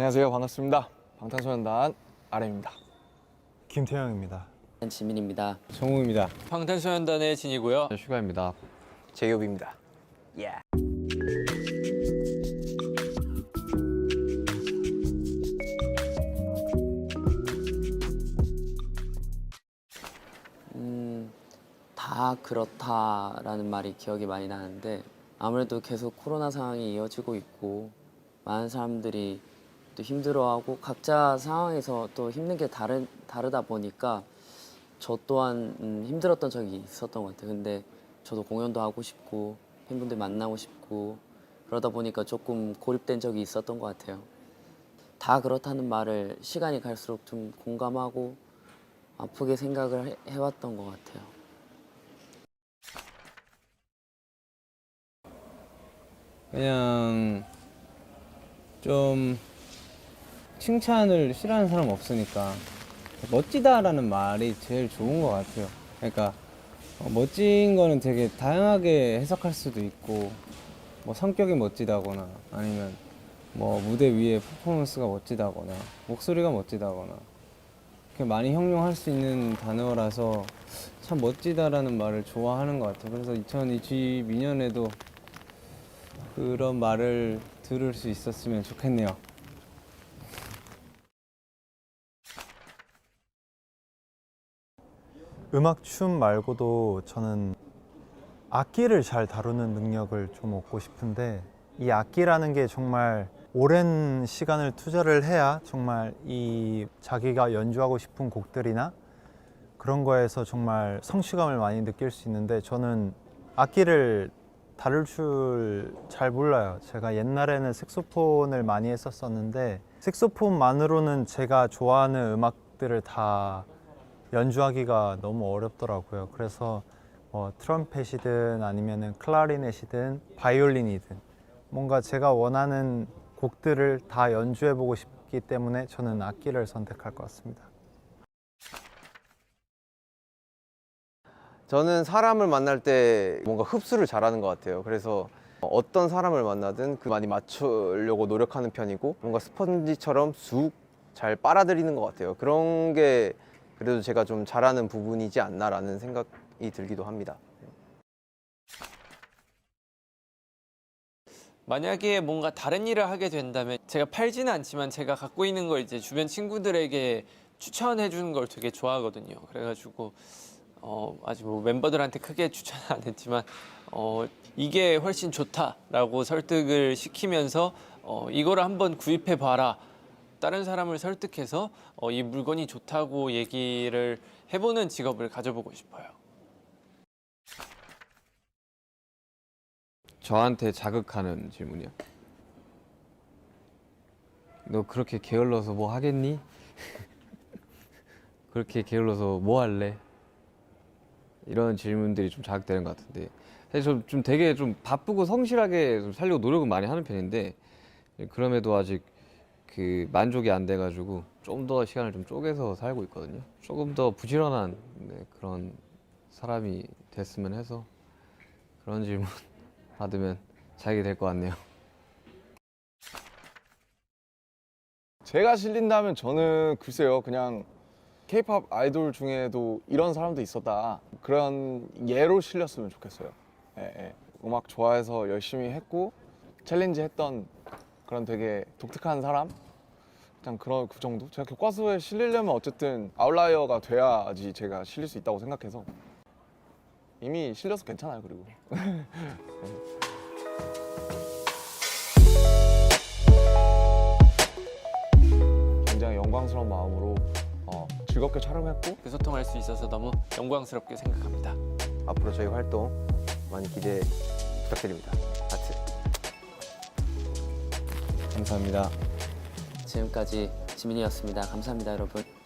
안녕하세요. 반갑습니다. 방탄소년단 RM입니다. 김태형입니다. 지민입니다. 정우입니다. 방탄소년단의 진이고요. 슈가입니다. 제이홉입니다. 음, 다 그렇다라는 말이 기억이 많이 나는데 아무래도 계속 코로나 상황이 이어지고 있고 많은 사람들이 또 힘들어하고 각자 상황에서 또 힘든 게 다른 다르다 보니까 저 또한 음, 힘들었던 적이 있었던 것 같아요. 근데 저도 공연도 하고 싶고 팬분들 만나고 싶고 그러다 보니까 조금 고립된 적이 있었던 것 같아요. 다 그렇다는 말을 시간이 갈수록 좀 공감하고 아프게 생각을 해, 해왔던 것 같아요. 그냥 좀 칭찬을 싫어하는 사람 없으니까 멋지다라는 말이 제일 좋은 것 같아요. 그러니까 어, 멋진 거는 되게 다양하게 해석할 수도 있고 뭐 성격이 멋지다거나 아니면 뭐 무대 위에 퍼포먼스가 멋지다거나 목소리가 멋지다거나 이렇게 많이 형용할 수 있는 단어라서 참 멋지다라는 말을 좋아하는 것 같아요. 그래서 2022년에도 그런 말을 들을 수 있었으면 좋겠네요. 음악 춤 말고도 저는 악기를 잘 다루는 능력을 좀 얻고 싶은데 이 악기라는 게 정말 오랜 시간을 투자를 해야 정말 이 자기가 연주하고 싶은 곡들이나 그런 거에서 정말 성취감을 많이 느낄 수 있는데 저는 악기를 다룰 줄 잘 몰라요. 제가 옛날에는 색소폰을 많이 했었었는데 색소폰만으로는 제가 좋아하는 음악들을 다 연주하기가 너무 어렵더라고요. 그래서 뭐 트럼펫이든 아니면은 클라리넷이든 바이올린이든 뭔가 제가 원하는 곡들을 다 연주해 보고 싶기 때문에 저는 악기를 선택할 것 같습니다. 저는 사람을 만날 때 뭔가 흡수를 잘하는 것 같아요. 그래서 어떤 사람을 만나든 그 많이 맞추려고 노력하는 편이고 뭔가 스펀지처럼 쑥 잘 빨아들이는 것 같아요. 그런 게 그래도 제가 좀 잘하는 부분이지 않나라는 생각이 들기도 합니다. 만약에 뭔가 다른 일을 하게 된다면 제가 팔지는 않지만 제가 갖고 있는 걸 이제 주변 친구들에게 추천해 주는 걸 되게 좋아하거든요. 그래가지고 어, 아직 뭐 멤버들한테 크게 추천 안 했지만 어, 이게 훨씬 좋다라고 설득을 시키면서 어, 이거를 한번 구입해 봐라. 다른 사람을 설득해서 어, 이 물건이 좋다고 얘기를 해보는 직업을 가져보고 싶어요. 저한테 자극하는 질문이요. 너 그렇게 게을러서 뭐 하겠니? 그렇게 게을러서 뭐 할래? 이런 질문들이 좀 자극되는 것 같은데 사실 좀, 좀 되게 좀 바쁘고 성실하게 좀 살려고 노력은 많이 하는 편인데 그럼에도 아직 그 만족이 안 돼가지고 좀 더 시간을 좀 쪼개서 살고 있거든요. 조금 더 부지런한 네, 그런 사람이 됐으면 해서 그런 질문 받으면 잘게 될것 같네요. 제가 실린다면 저는 글쎄요. 그냥 케이팝 아이돌 중에도 이런 사람도 있었다. 그런 예로 실렸으면 좋겠어요. 예, 예. 음악 좋아해서 열심히 했고 챌린지 했던 그런 되게 독특한 사람? 그냥 그런 그 정도? 제가 교과서에 실리려면 어쨌든 아웃라이어가 돼야지 제가 실릴 수 있다고 생각해서 이미 실려서 괜찮아요. 그리고 굉장히 영광스러운 마음으로 어, 즐겁게 촬영했고 그 소통할 수 있어서 너무 영광스럽게 생각합니다. 앞으로 저희 활동 많이 기대 부탁드립니다. 감사합니다. 지금까지 지민이었습니다. 감사합니다, 여러분.